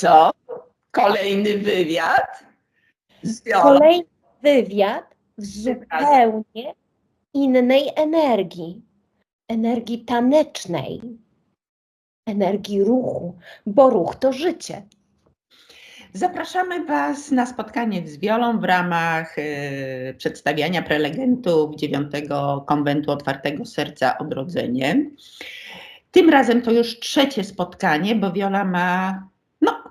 Co? Kolejny wywiad. Kolejny wywiad w zupełnie innej energii. Energii tanecznej, energii ruchu, bo ruch to życie. Zapraszamy Was na spotkanie z Wiolą w ramach e, przedstawiania prelegentów dziewiątego konwentu Otwartego Serca Odrodzenie. Tym razem to już trzecie spotkanie, bo Wiola ma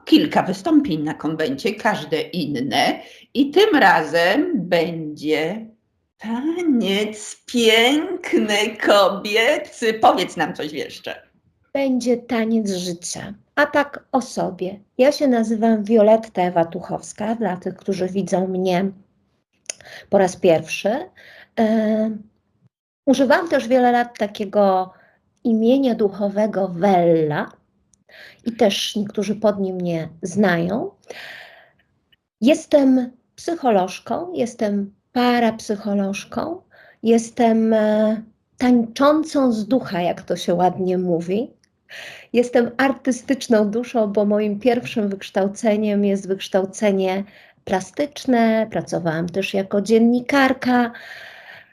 kilka wystąpień na konwencie, każde inne. I tym razem będzie taniec piękny kobiecy. Powiedz nam coś jeszcze. Będzie taniec życia. A tak o sobie. Ja się nazywam Wioletta Ewa Tuchowska, dla tych, którzy widzą mnie po raz pierwszy. E, używam też wiele lat takiego imienia duchowego Wella i też niektórzy pod nim mnie znają. Jestem psycholożką, jestem parapsycholożką, jestem e, tańczącą z ducha, jak to się ładnie mówi. Jestem artystyczną duszą, bo moim pierwszym wykształceniem jest wykształcenie plastyczne. Pracowałam też jako dziennikarka.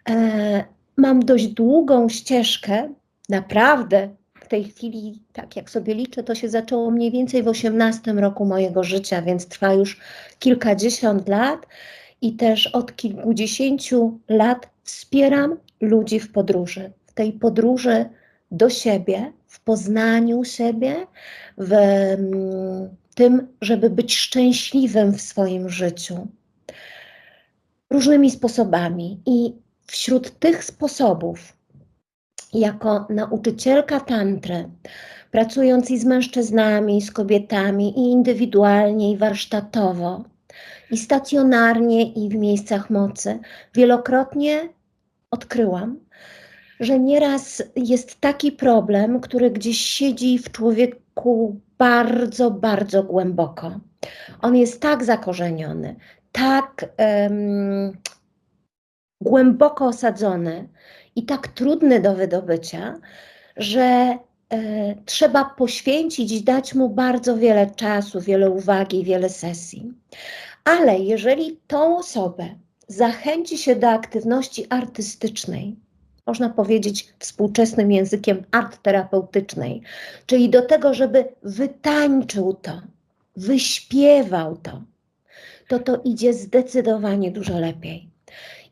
E, mam dość długą ścieżkę, naprawdę. W tej chwili, tak jak sobie liczę, to się zaczęło mniej więcej w 18 roku mojego życia, więc trwa już kilkadziesiąt lat i też od kilkudziesięciu lat wspieram ludzi w podróży. W tej podróży do siebie, w poznaniu siebie, w mm, tym, żeby być szczęśliwym w swoim życiu. Różnymi sposobami. I wśród tych sposobów, jako nauczycielka tantry, pracując i z mężczyznami, i z kobietami, i indywidualnie, i warsztatowo, i stacjonarnie, i w miejscach mocy, wielokrotnie odkryłam, że nieraz jest taki problem, który gdzieś siedzi w człowieku bardzo, bardzo głęboko. On jest tak zakorzeniony, tak um, głęboko osadzony i tak trudny do wydobycia, że e, trzeba poświęcić i dać mu bardzo wiele czasu, wiele uwagi, wiele sesji. Ale jeżeli tą osobę zachęci się do aktywności artystycznej, można powiedzieć współczesnym językiem art terapeutycznej, czyli do tego, żeby wytańczył to, wyśpiewał to, to to idzie zdecydowanie dużo lepiej.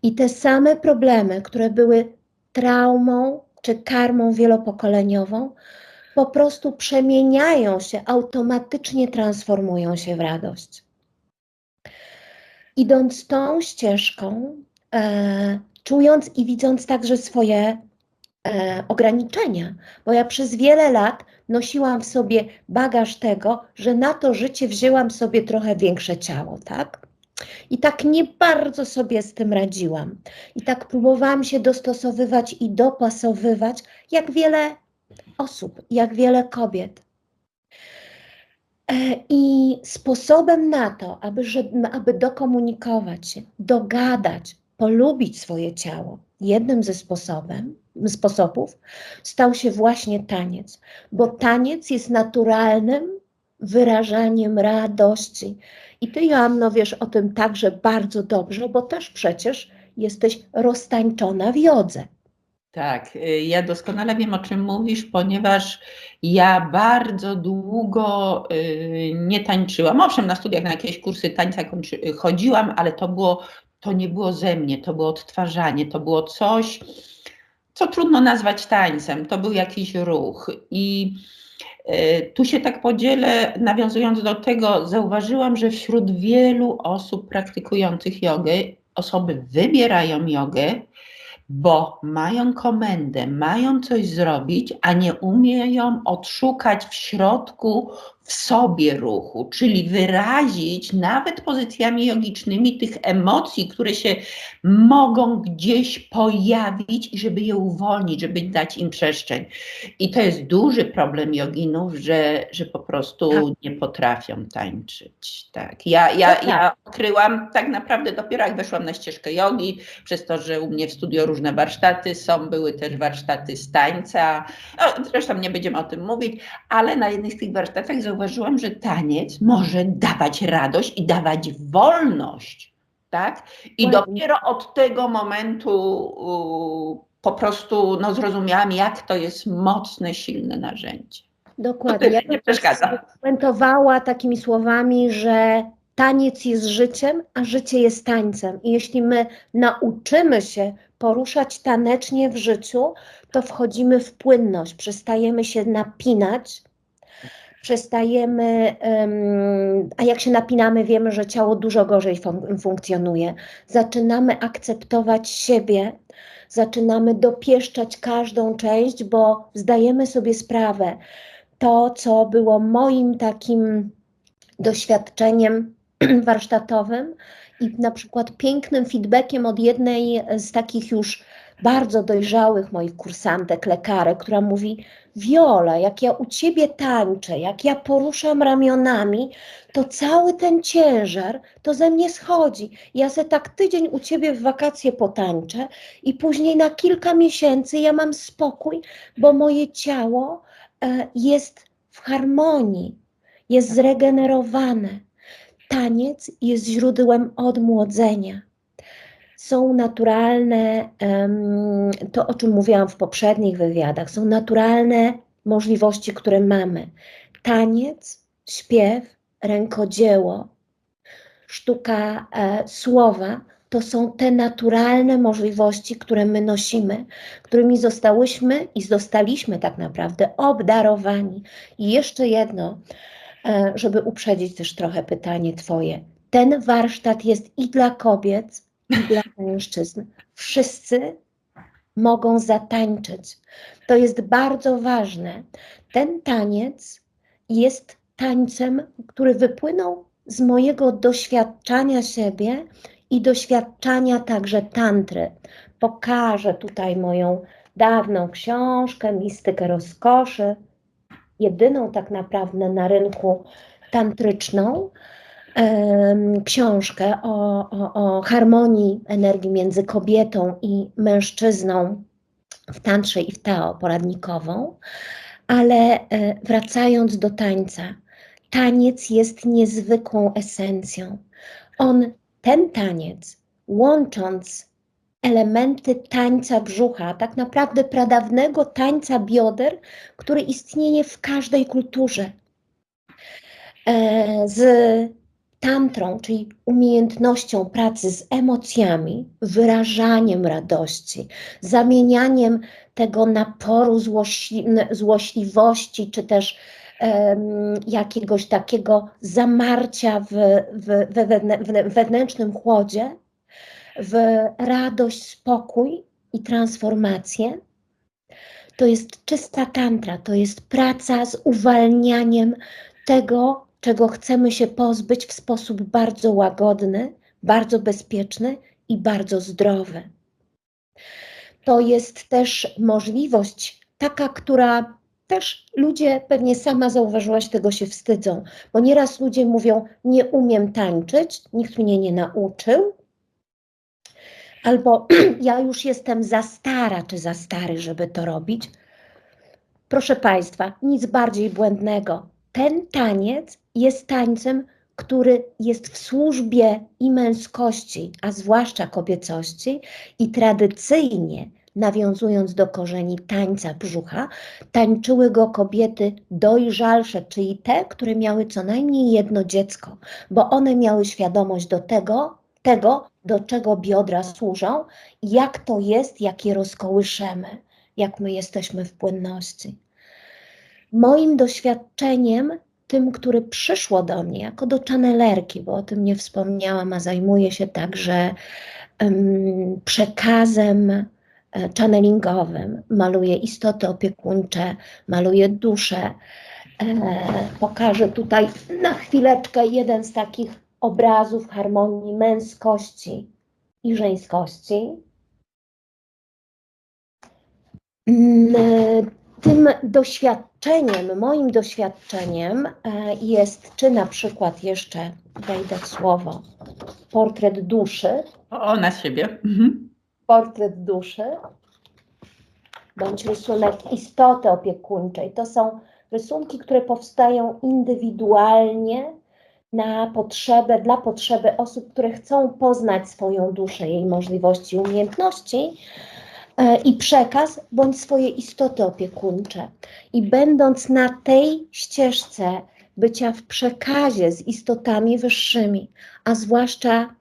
I te same problemy, które były traumą czy karmą wielopokoleniową, po prostu przemieniają się, automatycznie transformują się w radość. Idąc tą ścieżką, e, czując i widząc także swoje e, ograniczenia, bo ja przez wiele lat nosiłam w sobie bagaż tego, że na to życie wzięłam sobie trochę większe ciało, tak? I tak nie bardzo sobie z tym radziłam. I tak próbowałam się dostosowywać i dopasowywać, jak wiele osób, jak wiele kobiet. E, I sposobem na to, aby, aby dokomunikować się, dogadać, polubić swoje ciało, jednym ze sposobem, sposobów stał się właśnie taniec, bo taniec jest naturalnym wyrażaniem radości. I ty, Joanno, wiesz o tym także bardzo dobrze, bo też przecież jesteś roztańczona w jodze. Tak, y, ja doskonale wiem o czym mówisz, ponieważ ja bardzo długo y, nie tańczyłam. Owszem, na studiach na jakieś kursy tańca chodziłam, ale to było to nie było ze mnie, to było odtwarzanie, to było coś, co trudno nazwać tańcem, to był jakiś ruch. I e, tu się tak podzielę, nawiązując do tego, zauważyłam, że wśród wielu osób praktykujących jogę osoby wybierają jogę, bo mają komendę, mają coś zrobić, a nie umieją odszukać w środku w sobie ruchu, czyli wyrazić nawet pozycjami jogicznymi tych emocji, które się mogą gdzieś pojawić i żeby je uwolnić, żeby dać im przestrzeń. I to jest duży problem joginów, że, że po prostu tak. nie potrafią tańczyć. Tak. Ja, ja, tak. ja odkryłam tak naprawdę dopiero jak weszłam na ścieżkę jogi, przez to, że u mnie w studio różne warsztaty są, były też warsztaty z tańca, no, zresztą nie będziemy o tym mówić, ale na jednych z tych warsztatach zauważyłam, że taniec może dawać radość i dawać wolność, tak? I dopiero od tego momentu u, po prostu no, zrozumiałam, jak to jest mocne, silne narzędzie. Dokładnie. Ja nie przeszkadza. Komentowała takimi słowami, że taniec jest życiem, a życie jest tańcem. I jeśli my nauczymy się poruszać tanecznie w życiu, to wchodzimy w płynność, przestajemy się napinać, przestajemy, em, a jak się napinamy, wiemy, że ciało dużo gorzej fun- funkcjonuje. Zaczynamy akceptować siebie, zaczynamy dopieszczać każdą część, bo zdajemy sobie sprawę, to, co było moim takim doświadczeniem warsztatowym i na przykład pięknym feedbackiem od jednej z takich już bardzo dojrzałych moich kursantek, lekarek, która mówi: Wiola, jak ja u ciebie tańczę, jak ja poruszam ramionami, to cały ten ciężar to ze mnie schodzi. Ja se tak tydzień u ciebie w wakacje potańczę i później na kilka miesięcy ja mam spokój, bo moje ciało e, jest w harmonii, jest zregenerowane. Taniec jest źródłem odmłodzenia. Są naturalne, to o czym mówiłam w poprzednich wywiadach, są naturalne możliwości, które mamy. Taniec, śpiew, rękodzieło, sztuka e, słowa to są te naturalne możliwości, które my nosimy, którymi zostałyśmy i zostaliśmy tak naprawdę obdarowani. I jeszcze jedno, e, żeby uprzedzić też trochę pytanie Twoje. Ten warsztat jest i dla kobiet, i dla mężczyzn. Wszyscy mogą zatańczyć. To jest bardzo ważne. Ten taniec jest tańcem, który wypłynął z mojego doświadczania siebie i doświadczania także tantry. Pokażę tutaj moją dawną książkę, Mistykę Rozkoszy, jedyną tak naprawdę na rynku tantryczną książkę o, o, o harmonii energii między kobietą i mężczyzną w tantrze i w tao poradnikową, ale e, wracając do tańca, taniec jest niezwykłą esencją. On, ten taniec, łącząc elementy tańca brzucha, tak naprawdę pradawnego tańca bioder, który istnieje w każdej kulturze, e, z tantrą, czyli umiejętnością pracy z emocjami, wyrażaniem radości, zamienianiem tego naporu złośli, złośliwości, czy też em, jakiegoś takiego zamarcia w, w, w wewnętrznym chłodzie, w radość, spokój i transformację. To jest czysta tantra, to jest praca z uwalnianiem tego, czego chcemy się pozbyć w sposób bardzo łagodny, bardzo bezpieczny i bardzo zdrowy. To jest też możliwość taka, która też ludzie, pewnie sama zauważyłaś, tego się wstydzą, bo nieraz ludzie mówią: Nie umiem tańczyć, nikt mnie nie nauczył, albo ja już jestem za stara czy za stary, żeby to robić. Proszę Państwa, nic bardziej błędnego. Ten taniec jest tańcem, który jest w służbie i męskości, a zwłaszcza kobiecości, i tradycyjnie, nawiązując do korzeni tańca brzucha, tańczyły go kobiety dojrzalsze, czyli te, które miały co najmniej jedno dziecko, bo one miały świadomość do tego, tego, do czego biodra służą, jak to jest, jak je rozkołyszemy, jak my jesteśmy w płynności. Moim doświadczeniem, tym, które przyszło do mnie jako do channelerki, bo o tym nie wspomniałam, a zajmuję się także em, przekazem e, channelingowym, maluję istoty opiekuńcze, maluję duszę. E, pokażę tutaj na chwileczkę jeden z takich obrazów harmonii męskości i żeńskości. Tym doświadczeniem, moim doświadczeniem e, jest, czy na przykład jeszcze wejdę w słowo, portret duszy, O, na siebie. Mhm. portret duszy, bądź rysunek istoty opiekuńczej. To są rysunki, które powstają indywidualnie na potrzebę, dla potrzeby osób, które chcą poznać swoją duszę, jej możliwości, umiejętności i przekaz, bądź swoje istoty opiekuńcze. I będąc na tej ścieżce bycia w przekazie z istotami wyższymi, a zwłaszcza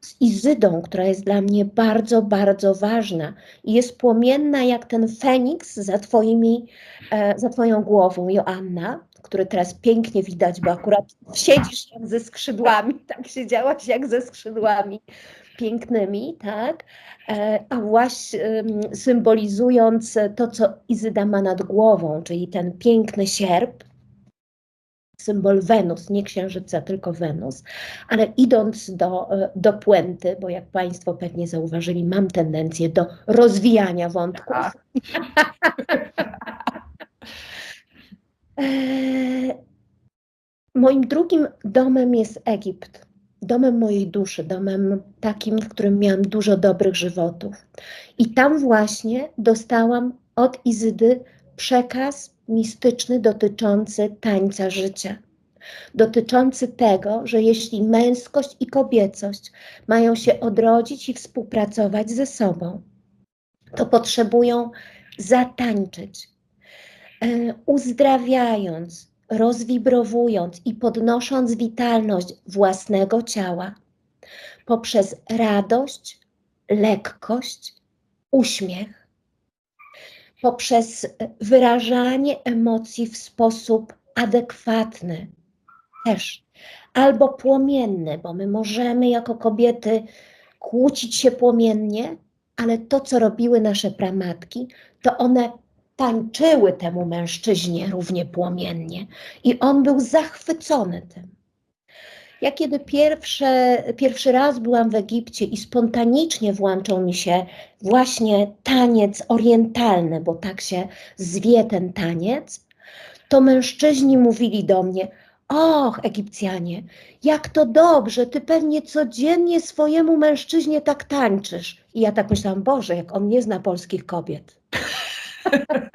z Izydą, która jest dla mnie bardzo, bardzo ważna i jest płomienna jak ten feniks za, twoimi, e, za Twoją głową, Joanna, który teraz pięknie widać, bo akurat siedzisz jak ze skrzydłami, tak siedziałaś jak ze skrzydłami pięknymi, tak? E, a właśnie symbolizując to, co Izyda ma nad głową, czyli ten piękny sierp, symbol Wenus, nie księżyca, tylko Wenus. Ale idąc do, e, do puenty, bo jak Państwo pewnie zauważyli, mam tendencję do rozwijania wątków. A, Eee, Moim drugim domem jest Egipt. Domem mojej duszy, domem takim, w którym miałam dużo dobrych żywotów. I tam właśnie dostałam od Izydy przekaz mistyczny dotyczący tańca życia. Dotyczący tego, że jeśli męskość i kobiecość mają się odrodzić i współpracować ze sobą, to potrzebują zatańczyć, e, uzdrawiając, rozwibrowując i podnosząc witalność własnego ciała. Poprzez radość, lekkość, uśmiech, poprzez wyrażanie emocji w sposób adekwatny, też albo płomienny, bo my możemy jako kobiety kłócić się płomiennie, ale to, co robiły nasze pramatki, to one tańczyły temu mężczyźnie równie płomiennie i on był zachwycony tym. Ja kiedy pierwsze, pierwszy raz byłam w Egipcie i spontanicznie włączał mi się właśnie taniec orientalny, bo tak się zwie ten taniec, to mężczyźni mówili do mnie: Och, Egipcjanie, jak to dobrze, ty pewnie codziennie swojemu mężczyźnie tak tańczysz. I ja tak myślałam: Boże, jak on nie zna polskich kobiet.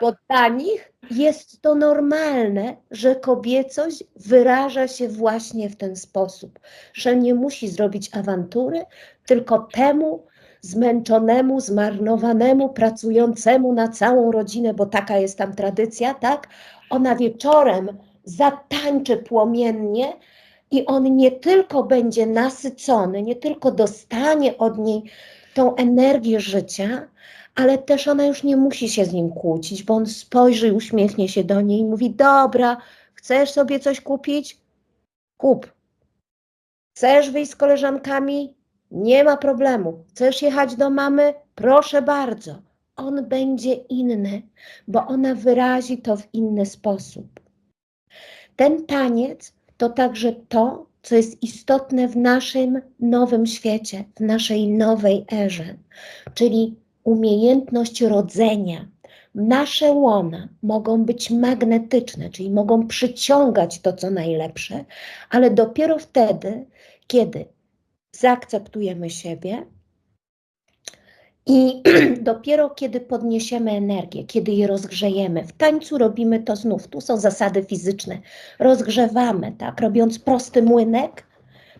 Bo dla nich jest to normalne, że kobiecość wyraża się właśnie w ten sposób, że nie musi zrobić awantury, tylko temu zmęczonemu, zmarnowanemu, pracującemu na całą rodzinę, bo taka jest tam tradycja, tak? Ona wieczorem zatańczy płomiennie i on nie tylko będzie nasycony, nie tylko dostanie od niej tą energię życia, ale też ona już nie musi się z nim kłócić, bo on spojrzy, uśmiechnie się do niej i mówi: Dobra, chcesz sobie coś kupić? Kup. Chcesz wyjść z koleżankami? Nie ma problemu. Chcesz jechać do mamy? Proszę bardzo. On będzie inny, bo ona wyrazi to w inny sposób. Ten taniec to także to, co jest istotne w naszym nowym świecie, w naszej nowej erze, czyli umiejętność rodzenia. Nasze łona mogą być magnetyczne, czyli mogą przyciągać to, co najlepsze, ale dopiero wtedy, kiedy zaakceptujemy siebie i dopiero kiedy podniesiemy energię, kiedy je rozgrzejemy. W tańcu robimy to znów, tu są zasady fizyczne. Rozgrzewamy, tak, robiąc prosty młynek,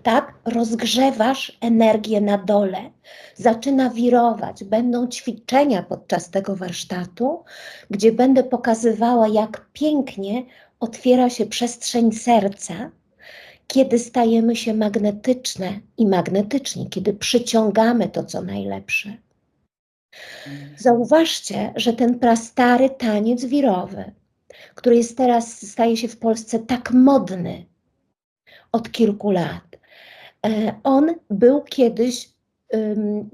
tak, rozgrzewasz energię na dole, zaczyna wirować. Będą ćwiczenia podczas tego warsztatu, gdzie będę pokazywała, jak pięknie otwiera się przestrzeń serca, kiedy stajemy się magnetyczne i magnetyczni, kiedy przyciągamy to, co najlepsze. Zauważcie, że ten prastary taniec wirowy, który jest teraz, staje się w Polsce tak modny od kilku lat, on był kiedyś,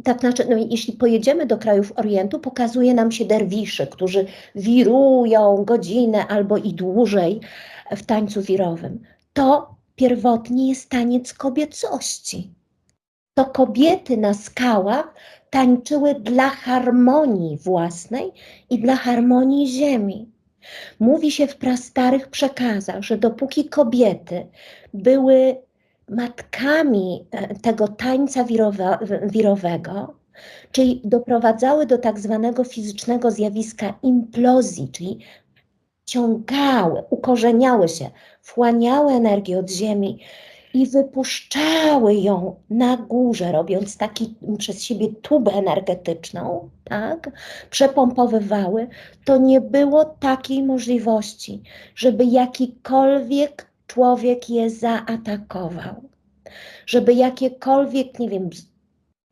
tak znaczy, no, jeśli pojedziemy do krajów Orientu, pokazuje nam się derwisze, którzy wirują godzinę albo i dłużej w tańcu wirowym. To pierwotnie jest taniec kobiecości. To kobiety na skałach tańczyły dla harmonii własnej i dla harmonii ziemi. Mówi się w prastarych przekazach, że dopóki kobiety były matkami e, tego tańca wirowe, wirowego, czyli doprowadzały do tak zwanego fizycznego zjawiska implozji, czyli ciągały, ukorzeniały się, wchłaniały energię od Ziemi i wypuszczały ją na górze, robiąc taki przez siebie tubę energetyczną, tak? Przepompowywały, to nie było takiej możliwości, żeby jakikolwiek człowiek je zaatakował, żeby jakiekolwiek, nie wiem,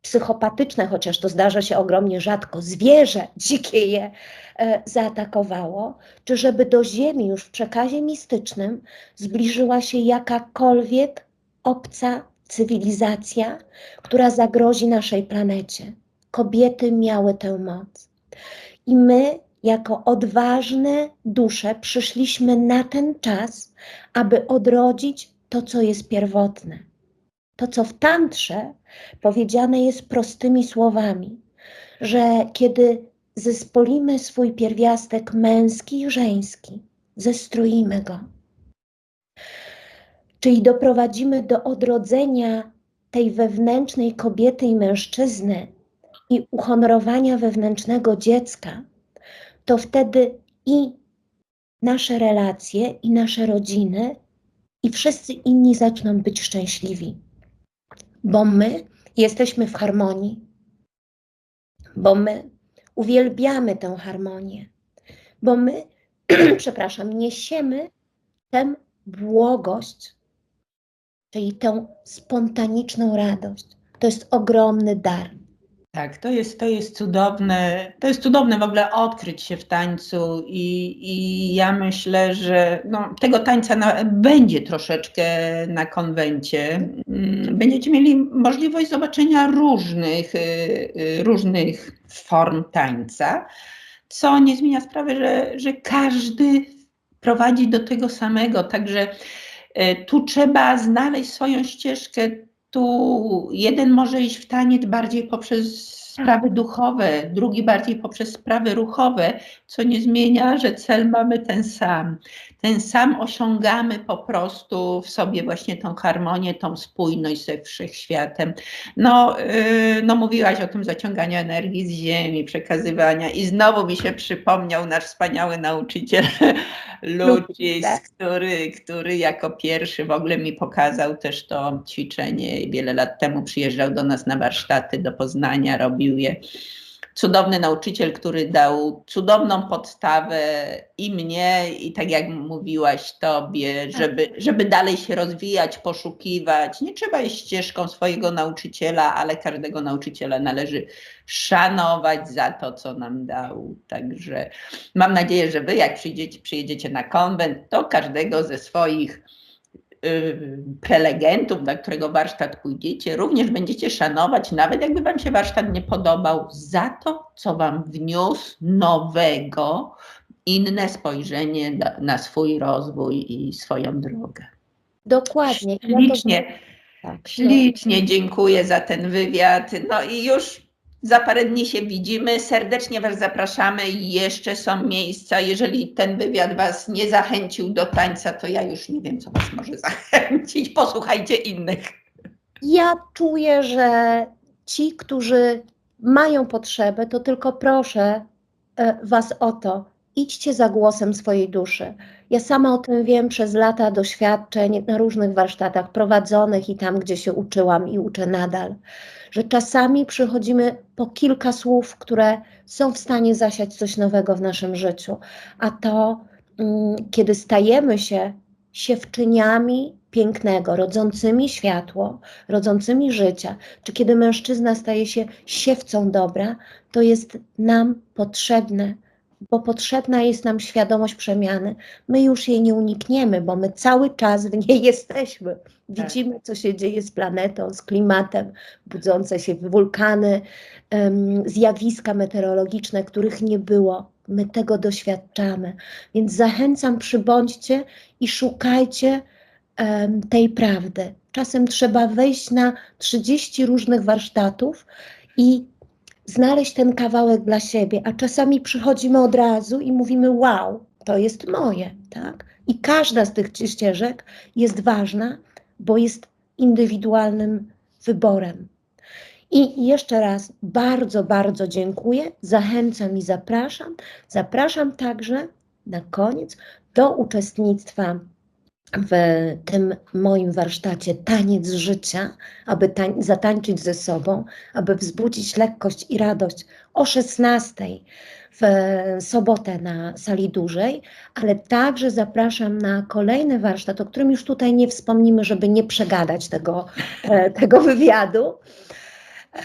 psychopatyczne, chociaż to zdarza się ogromnie rzadko, zwierzę dzikie je e, zaatakowało, czy żeby do Ziemi już w przekazie mistycznym zbliżyła się jakakolwiek obca cywilizacja, która zagrozi naszej planecie. Kobiety miały tę moc. I my, jako odważne dusze, przyszliśmy na ten czas, aby odrodzić to, co jest pierwotne. To, co w tantrze powiedziane jest prostymi słowami, że kiedy zespolimy swój pierwiastek męski i żeński, zestroimy go. Czyli doprowadzimy do odrodzenia tej wewnętrznej kobiety i mężczyzny i uhonorowania wewnętrznego dziecka, to wtedy i nasze relacje, i nasze rodziny, i wszyscy inni zaczną być szczęśliwi bo my jesteśmy w harmonii, bo my uwielbiamy tę harmonię, bo my, przepraszam, niesiemy tę błogość, czyli tę spontaniczną radość. To jest ogromny dar. Tak, to jest, to jest cudowne. To jest cudowne w ogóle odkryć się w tańcu i, i ja myślę, że no, tego tańca na, będzie troszeczkę na konwencie. Mm, Będziecie mieli możliwość zobaczenia różnych, y, y, różnych form tańca, co nie zmienia sprawy, że, że każdy prowadzi do tego samego. Także y, tu trzeba znaleźć swoją ścieżkę tu jeden może iść w taniec bardziej poprzez sprawy duchowe, drugi bardziej poprzez sprawy ruchowe, co nie zmienia, że cel mamy ten sam. Ten sam osiągamy po prostu w sobie właśnie tą harmonię, tą spójność ze wszechświatem. No, yy, no mówiłaś o tym zaciąganiu energii z ziemi, przekazywania i znowu mi się przypomniał nasz wspaniały nauczyciel Lucis, który, który jako pierwszy w ogóle mi pokazał też to ćwiczenie. Wiele lat temu przyjeżdżał do nas na warsztaty do Poznania, robił je. Cudowny nauczyciel, który dał cudowną podstawę i mnie, i tak jak mówiłaś tobie, żeby, żeby dalej się rozwijać, poszukiwać. Nie trzeba iść ścieżką swojego nauczyciela, ale każdego nauczyciela należy szanować za to, co nam dał. Także mam nadzieję, że wy jak przyjdziecie, przyjedziecie na konwent, to każdego ze swoich prelegentów, na którego warsztat pójdziecie, również będziecie szanować, nawet jakby Wam się warsztat nie podobał, za to, co Wam wniósł nowego, inne spojrzenie na, na swój rozwój i swoją drogę. Dokładnie. Ja to- Ślicznie, tak, ślicznie dziękuję za ten wywiad. No i już za parę dni się widzimy. Serdecznie Was zapraszamy i jeszcze są miejsca. Jeżeli ten wywiad Was nie zachęcił do tańca, to ja już nie wiem, co Was może zachęcić. Posłuchajcie innych. Ja czuję, że ci, którzy mają potrzebę, to tylko proszę e, Was o to, idźcie za głosem swojej duszy. Ja sama o tym wiem przez lata doświadczeń na różnych warsztatach prowadzonych i tam, gdzie się uczyłam i uczę nadal, że czasami przychodzimy po kilka słów, które są w stanie zasiać coś nowego w naszym życiu, a to, mm, kiedy stajemy się siewczyniami pięknego, rodzącymi światło, rodzącymi życia, czy kiedy mężczyzna staje się siewcą dobra, to jest nam potrzebne, bo potrzebna jest nam świadomość przemiany. My już jej nie unikniemy, bo my cały czas w niej jesteśmy. Widzimy, co się dzieje z planetą, z klimatem, budzące się wulkany, zjawiska meteorologiczne, których nie było. My tego doświadczamy. Więc zachęcam, przybądźcie i szukajcie tej prawdy. Czasem trzeba wejść na 30 różnych warsztatów i znaleźć ten kawałek dla siebie, a czasami przychodzimy od razu i mówimy: Wow, to jest moje, tak? I każda z tych ścieżek jest ważna, bo jest indywidualnym wyborem. I jeszcze raz bardzo, bardzo dziękuję. Zachęcam i zapraszam. Zapraszam także na koniec do uczestnictwa w tym moim warsztacie Taniec Życia, aby tań- zatańczyć ze sobą, aby wzbudzić lekkość i radość o 16 w sobotę na sali dużej, ale także zapraszam na kolejny warsztat, o którym już tutaj nie wspomnimy, żeby nie przegadać tego, e, tego wywiadu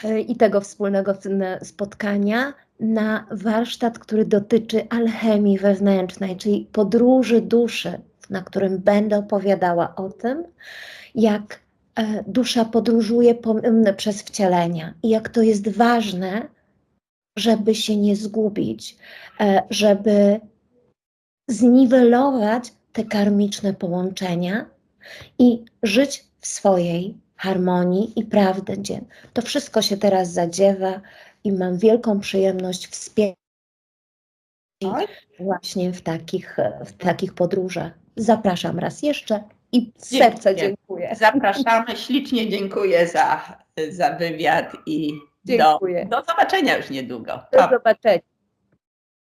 e, i tego wspólnego spotkania na warsztat, który dotyczy alchemii wewnętrznej, czyli podróży duszy, na którym będę opowiadała o tym, jak e, dusza podróżuje przez wcielenia i jak to jest ważne, żeby się nie zgubić, e, żeby zniwelować te karmiczne połączenia i żyć w swojej harmonii i prawdzie. To wszystko się teraz zadziewa i mam wielką przyjemność wspierać właśnie w takich, w takich podróżach. Zapraszam raz jeszcze i z serca Dziękuję. Zapraszamy, ślicznie dziękuję za, za wywiad i do, Dziękuję. do zobaczenia już niedługo. Do zobaczenia.